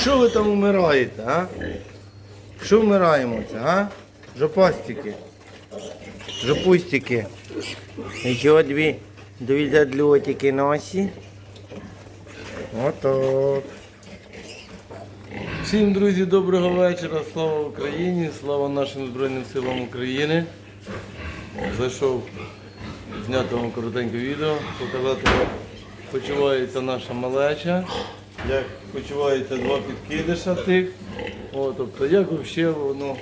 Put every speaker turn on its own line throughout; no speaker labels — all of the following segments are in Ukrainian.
Що ви там умираєте, а? Що вмираємо це, а? Жопастики. Жопустики. Чого дві, дві задльотики носі? Отак. Всім, друзі, доброго вечора. Слава Україні, слава нашим Збройним силам України. Зайшов зняти вам коротеньке відео, показати, як почувається наша малеча, як почуваються два підкидиша тих. О, тобто, як взагалі воно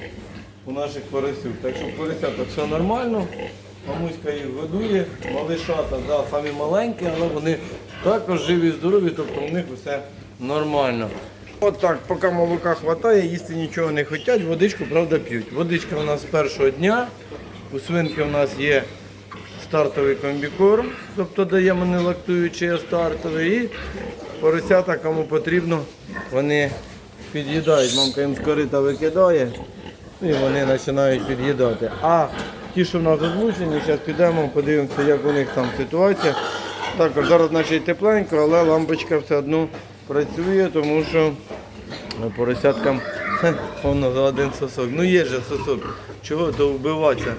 у наших поросюк. Так що в поросятах все нормально. Мамуська їх годує, малишата, да, самі маленькі, але вони також живі, здорові, тобто у них все нормально. От так, поки молока вистачає, їсти нічого не хочуть, водичку, правда, п'ють. Водичка у нас з першого дня. У свинки у нас є стартовий комбікорм, тобто даємо не лактуючий, а стартовий. І поросята, кому потрібно, вони під'їдають. Мамка їм з корита викидає, і вони починають під'їдати. А ті, що в нас озвучені, зараз підемо, подивимося, як у них там ситуація. Також зараз значить тепленько, але лампочка все одно працює, тому що поросяткам хе, воно за один сосок. Ну є же сосок. Чого то вбиватися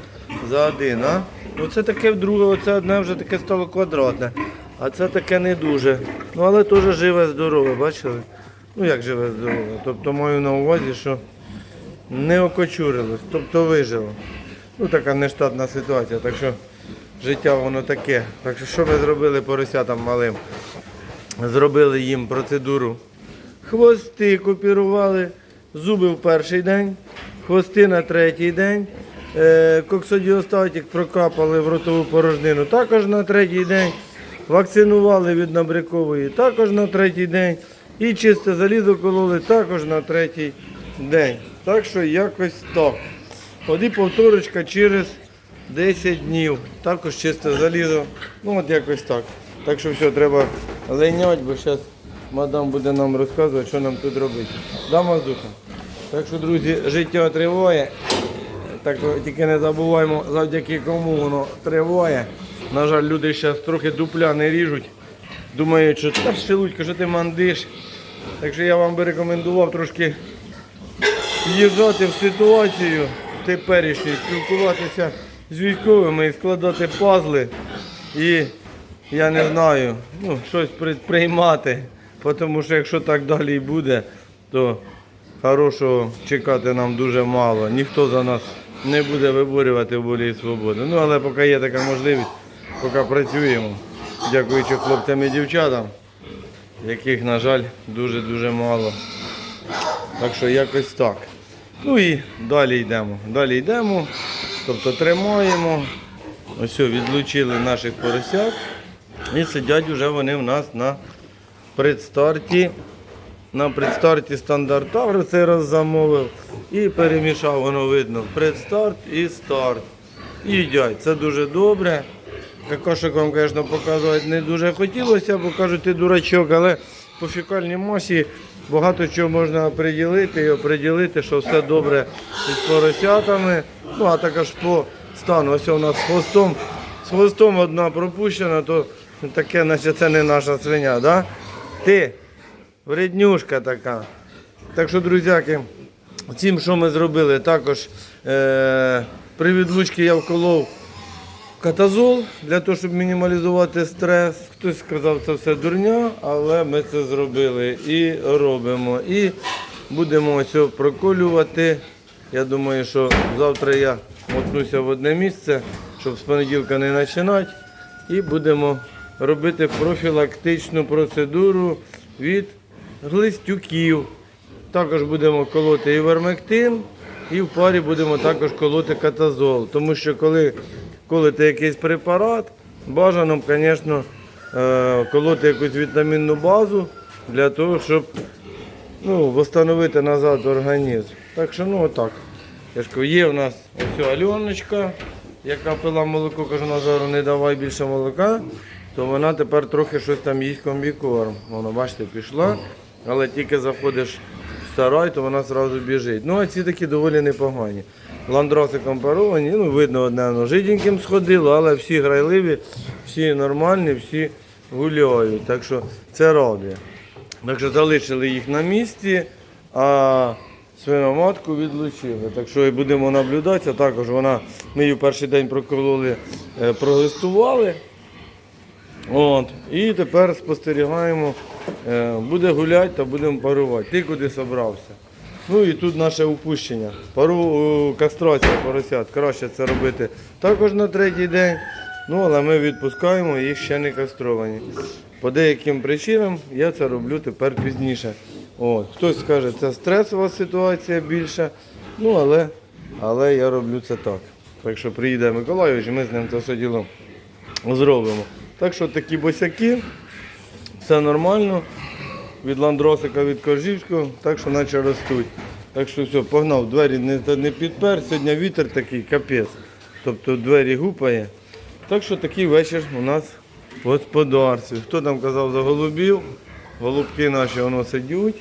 за один, а? Ну це таке вдруге, оце одне вже таке стало квадратне. А це таке не дуже. Ну але теж живе здорове, бачили? Ну як живе здорове? Тобто маю на увазі, що не окочурилось, тобто вижило. Ну така нештатна ситуація, так що життя воно таке. Так що що ми зробили поросятам малим? Зробили їм процедуру. Хвости купірували, зуби в перший день, хвости на третій день, е, коксодіостатик прокапали в ротову порожнину також на третій день, вакцинували від набрякової також на третій день і чисте залізо кололи також на третій день. Так що якось так. Тоді повторочка через 10 днів. Також чисте залізо. Ну от якось так. Так що все, треба линять, бо зараз мадам буде нам розказувати, що нам тут робити. Да, Мазуха? Так що, друзі, життя триває. Так тільки не забуваємо, завдяки кому воно триває. На жаль, люди зараз трохи дупля не ріжуть. Думають, що та шелудька, що ти мандиш. Так що я вам би рекомендував трошки в'їжджати в ситуацію теперішню, спілкуватися з військовими і складати пазли. І я не знаю, ну, щось предприймати. Тому що якщо так далі і буде, то хорошого чекати нам дуже мало. Ніхто за нас не буде виборювати волі і свободи. Ну, але поки є така можливість, поки працюємо, дякуючи хлопцям і дівчатам, яких, на жаль, дуже-дуже мало. Так що якось так. Ну і далі йдемо. Далі йдемо, тобто тримаємо. Ось відлучили наших поросят. І сидять вже вони в нас на предстарті. На предстарті стандарт Авро цей раз замовив і перемішав, воно видно, предстарт і старт. Їдять. Це дуже добре. Какашок вам, звісно, показувати не дуже хотілося, бо кажуть, ти дурачок, але по фекальній масі багато чого можна оприділити і оприділити, що все добре із поросятами. Ну, а також по стану. Ось у нас з хвостом, з хвостом одна пропущена, то таке, наче це не наша свиня, да? Ти, вреднюшка така. Так що, друзяки, цим, що ми зробили, також е- при відлучці я вколов катазол для того, щоб мінімалізувати стрес. Хтось сказав, це все дурня, але ми це зробили і робимо. І будемо ось проколювати. Я думаю, що завтра я мотнуся в одне місце, щоб з понеділка не починати. І будемо робити профілактичну процедуру від глистюків. Також будемо колоти і вермектин, і в парі будемо також колоти катазол. Тому що коли колите якийсь препарат, бажано, звісно, е, колоти якусь вітамінну базу для того, щоб ну, встановити назад організм. Так що, ну отак. Я ж кажу, є в нас ось Альоночка, яка пила молоко, кажу Назару, не давай більше молока. то вона тепер трохи щось там їсть комбікорм. Воно, бачите, пішла, але тільки заходиш в сарай, то вона одразу біжить. Ну, а ці такі доволі непогані. Ландроси компаровані, ну, видно, одне воно жиденьким сходило, але всі грайливі, всі нормальні, всі гуляють. Так що це радує. Так що залишили їх на місці, а свиноматку відлучили. Так що і будемо наблюдати. Також вона, ми її в перший день прокололи, е, прогестували. От. І тепер спостерігаємо, е, буде гуляти та будемо парувати. Ти куди собрався? Ну і тут наше упущення. Пару о, кастрація поросят. Краще це робити також на третій день. Ну, але ми відпускаємо, їх ще не кастровані. По деяким причинам я це роблю тепер пізніше. От. Хтось скаже, це стресова ситуація більше. Ну, але, але я роблю це так. Так що приїде Миколайович, ми з ним це все діло зробимо. Так що такі босяки, все нормально. Від ландросика, від коржівського, так що наче ростуть. Так що все, погнав, двері не, не підпер, сьогодні вітер такий, капець. Тобто двері гупає. Так що такий вечір у нас в господарстві. Хто там казав за голубів? Голубки наші воно сидять.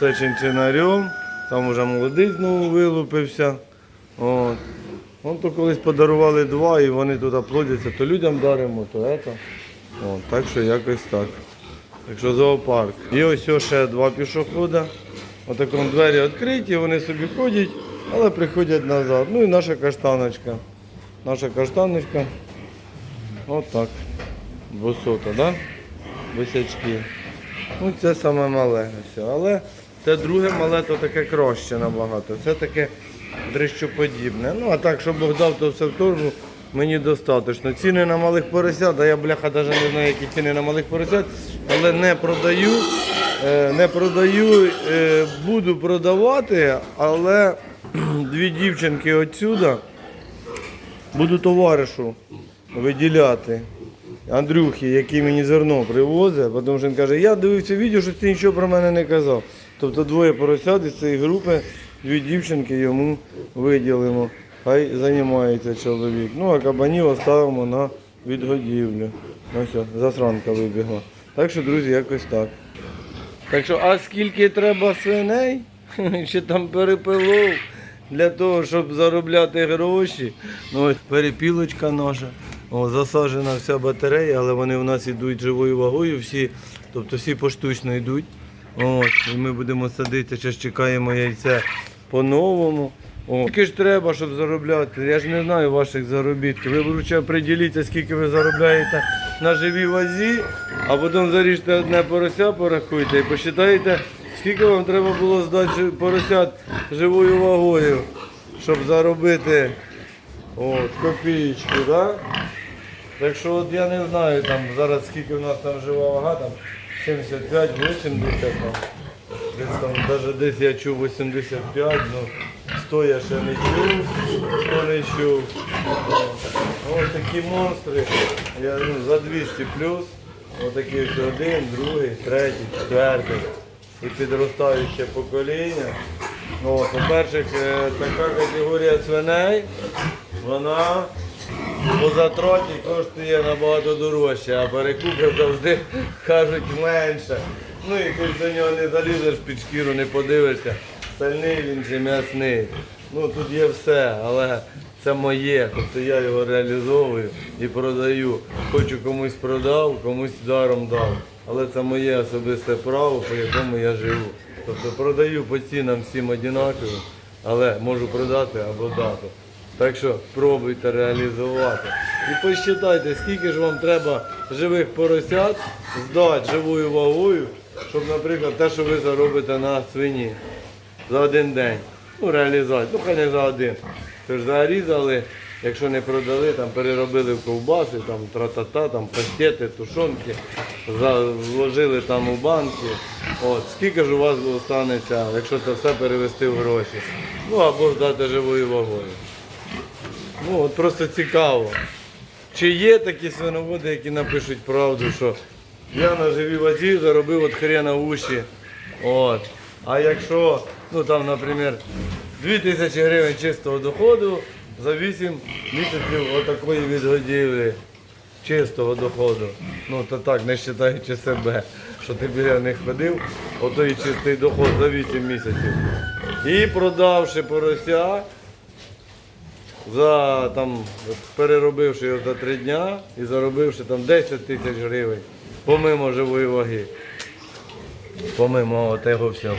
Це чинчинарем. Там уже молодий знову вилупився. От. Вон то колись подарували два і вони туди плодяться, то людям даримо, то ето. Так що якось так. Так що зоопарк. І ось ще два пішохода. Отаком двері відкриті, вони собі ходять, але приходять назад. Ну і наша каштаночка. Наша каштаночка. Отак. Висота, да? Висячки. Ну це саме мале. Все. Але те друге мале, то таке краще набагато. Це таке дрищоподібне. Ну а так, щоб Бог дав, то все в торгу мені достатньо. Ціни на малих поросят, а я бляха навіть не знаю, які ціни на малих поросят, але не продаю. Е, Не продаю, е, буду продавати, але дві дівчинки отсюда буду товаришу виділяти. Андрюхи, який мені зерно привозить, тому що він каже, я дивився відео, що ти нічого про мене не казав. Тобто двоє поросят із цієї групи, дві дівчинки йому виділимо. Хай займається чоловік. Ну, а кабанів оставимо на відгодівлю. Ну все, засранка вибігла. Так що, друзі, якось так. Так що, а скільки треба свиней? Чи там перепилов для того, щоб заробляти гроші? Ну, ось перепілочка наша. О, засаджена вся батарея, але вони в нас йдуть живою вагою, всі, тобто всі поштучно йдуть. От, і ми будемо садити, ще чекаємо яйце по-новому. О. Скільки ж треба, щоб заробляти? Я ж не знаю ваших заробітків. Ви лучше приділіться, скільки ви заробляєте на живій вазі, а потім заріжте одне порося, порахуйте і посчитайте, скільки вам треба було здати поросят живою вагою, щоб заробити от, копійку, да? Так що от я не знаю там зараз скільки в нас там жива вага, там 75, 80 там. Десь там навіть десь я чув 85, ну 100 я ще не чув, 100 не чув. Ось такі монстри. Я ну, за 200 плюс. Ось такі ось один, другий, третій, четвертий. І підростаюче покоління. Ну, по-перше, е, така категорія свиней, вона по затроті коштує набагато дорожче, а перекупи завжди кажуть менше. Ну і ти до нього не залізеш під шкіру, не подивишся, стальний він чи м'ясний. Ну тут є все, але це моє, тобто я його реалізовую і продаю. Хочу комусь продав, комусь даром дав. Але це моє особисте право, по якому я живу. Тобто продаю по цінам всім однаково, але можу продати або дати. Так що пробуйте реалізувати. І посчитайте, скільки ж вам треба живих поросят здати живою вагою, щоб, наприклад, те, що ви заробите на свині за один день. Ну, реалізувати. Ну, хай не за один. Тож зарізали, якщо не продали, там переробили в ковбаси, там тра-та-та, там паштети, тушонки, вложили там у банки. От, скільки ж у вас останеться, якщо це все перевести в гроші. Ну або здати живою вагою. Ну, от просто цікаво. Чи є такі свиноводи, які напишуть правду, що я на живій вазі заробив от хрена уші. От. А якщо, ну там, наприклад, 2000 гривень чистого доходу за 8 місяців отакої відгодівлі. чистого доходу. Ну то так, не вважаючи себе, що ти біля них ходив, ото і чистий доход за 8 місяців. І продавши порося, за там, переробивши його за 3 дня і заробивши там 10 тисяч гривень, помимо живої ваги. Помимо того всього.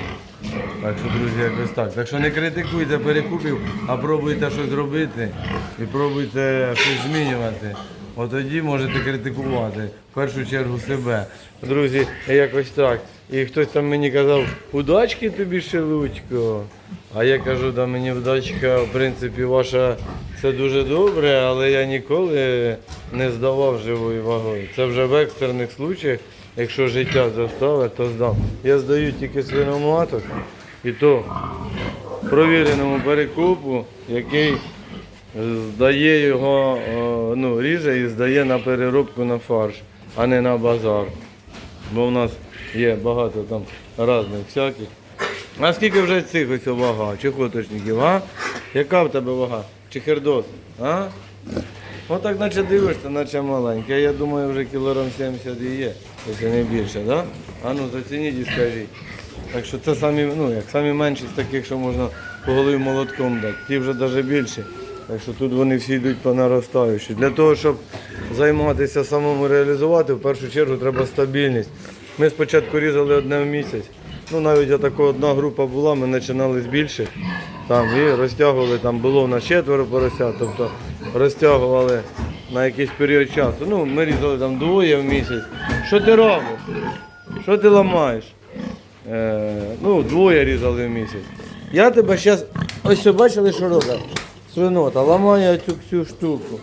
Так що, друзі, якось так. Так що не критикуйте перекупів, а пробуйте щось робити і пробуйте щось змінювати. От тоді можете критикувати в першу чергу себе. Друзі, якось так. І хтось там мені казав, удачки тобі, Шелудько. А я кажу, да мені вдачка, в принципі, ваша це дуже добре, але я ніколи не здавав живою вагою. Це вже в екстрених случаях, якщо життя заставить, то здам. Я здаю тільки свиноматок і то провіреному перекупу, який здає його, е, ну, ріже і здає на переробку на фарш, а не на базар. Бо в нас є багато там різних всяких. А скільки вже цих ось вага, чехоточників, а? Яка в тебе вага? Чехердос, а? Отак наче дивишся, наче маленька. Я думаю, вже кілограм 70 і є, якщо не більше, так? Да? А ну зацініть і скажіть. Так що це самі, ну, як самі менші з таких, що можна по голові молотком дати. Ті вже навіть більше. Так що тут вони всі йдуть по наростаючій. Для того, щоб займатися самому реалізувати, в першу чергу треба стабільність. Ми спочатку різали одне в місяць. Ну навіть така одна група була, ми починали з більших. Там і розтягували, там було на четверо поросят, тобто розтягували на якийсь період часу. Ну, ми різали там двоє в місяць. Що ти робиш? Що ти ламаєш? Е, ну, двоє різали в місяць. Я тебе зараз, ось що бачили, що робить? Свинота, ламає цю всю штуку.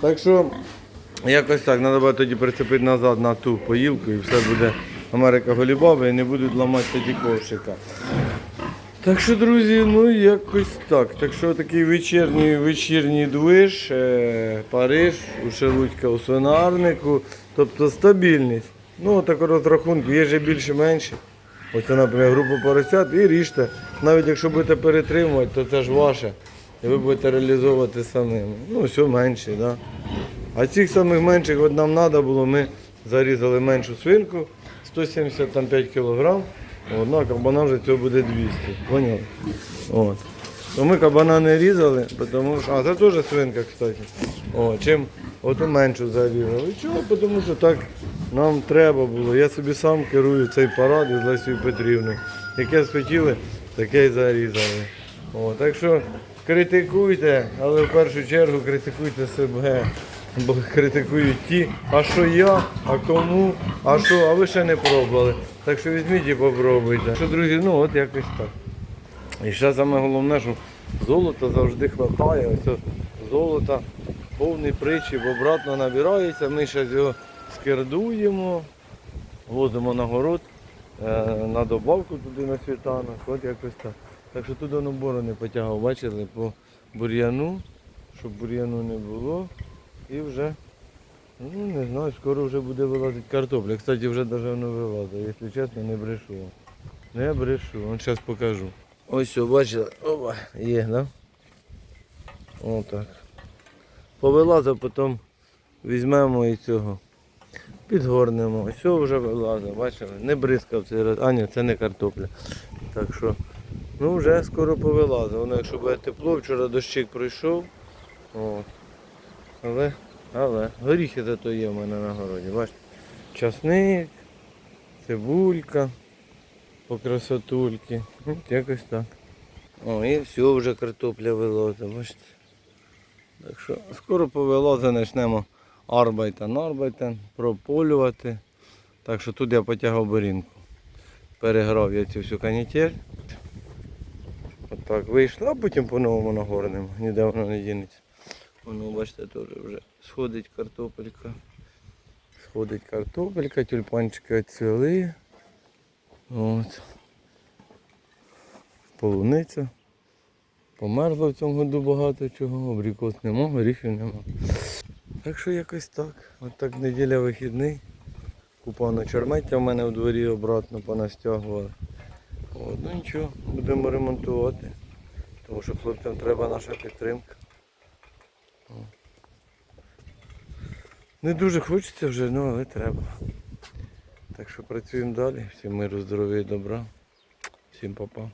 Так що якось так, треба тоді прицепити назад на ту поїлку і все буде Америка Голібаба і не будуть ламати тоді ковшика. Так що, друзі, ну якось так. Так що такий вечірній вечірній движ, е, Париж, у Шелудька, у свинарнику, тобто стабільність. Ну, так розрахунку, є же більше менше. Оце, наприклад, групу поросят і ріжте. Навіть якщо будете перетримувати, то це ж ваше. І ви будете реалізовувати самим. Ну, все менше, да. А цих самих менших от нам треба було, ми зарізали меншу свинку, 175 кг. Одна кабана вже цього буде 200. Поняли? От. То ми кабана не різали, тому що. А, це теж свинка, кстати. О, чим оту меншу зарізали. Чого? Тому що так нам треба було. Я собі сам керую цей парад із Лесією Петрівною. Яке схотіли, таке й зарізали. О, так що критикуйте, але в першу чергу критикуйте себе. Бо критикують ті, а що я, а кому, а що, а ви ще не пробували. Так що візьміть і попробуйте. Що, друзі, ну от якось так. І ще саме головне, що золота завжди вистачає. Ось от золота, повний причіп, обратно набирається. Ми ще його скердуємо, возимо на город, е, на добавку туди на світанок. От якось так. Так що туди набору не потягав, бачили, по бур'яну, щоб бур'яну не було. І вже, ну не знаю, скоро вже буде вилазити картопля. Кстати, вже навіть воно вилазить, якщо чесно, не брешу. Не брешу, он зараз покажу. Ось все, бачили, опа, є, да? Отак. Повилазив, потім візьмемо і цього. Підгорнемо. Ось вже вилазить, бачили? Не бризкав цей раз. А ні, це не картопля. Так що, ну вже скоро повилазить. Воно якщо буде тепло, вчора дощик пройшов. От. Але, але, горіхи зато є в мене на городі, бачите? Часник, цибулька по красотульки. От якось так. О, і все, вже картопля вилазить, бачите. Так що скоро повилазить, почнемо арбайтен, арбайтен, прополювати. Так що тут я потягав борінку. Переграв я цю всю канітель. Отак вийшло, а потім по-новому нагорнемо, ніде воно не дінеться. Воно, бачите, теж вже сходить картопелька. Сходить картопелька, тюльпанчики оцвіли. От. Полуниця. Померзло в цьому году багато чого, абрикос нема, горіхів нема. Так що якось так. От так неділя вихідний. Купа на чормеття в мене у дворі обратно понастягували. От, ну нічого, будемо ремонтувати. Тому що хлопцям треба наша підтримка. Не дуже хочеться вже, ну але треба. Так що працюємо далі. Всім миру, здоров'я і добра. Всім па-па.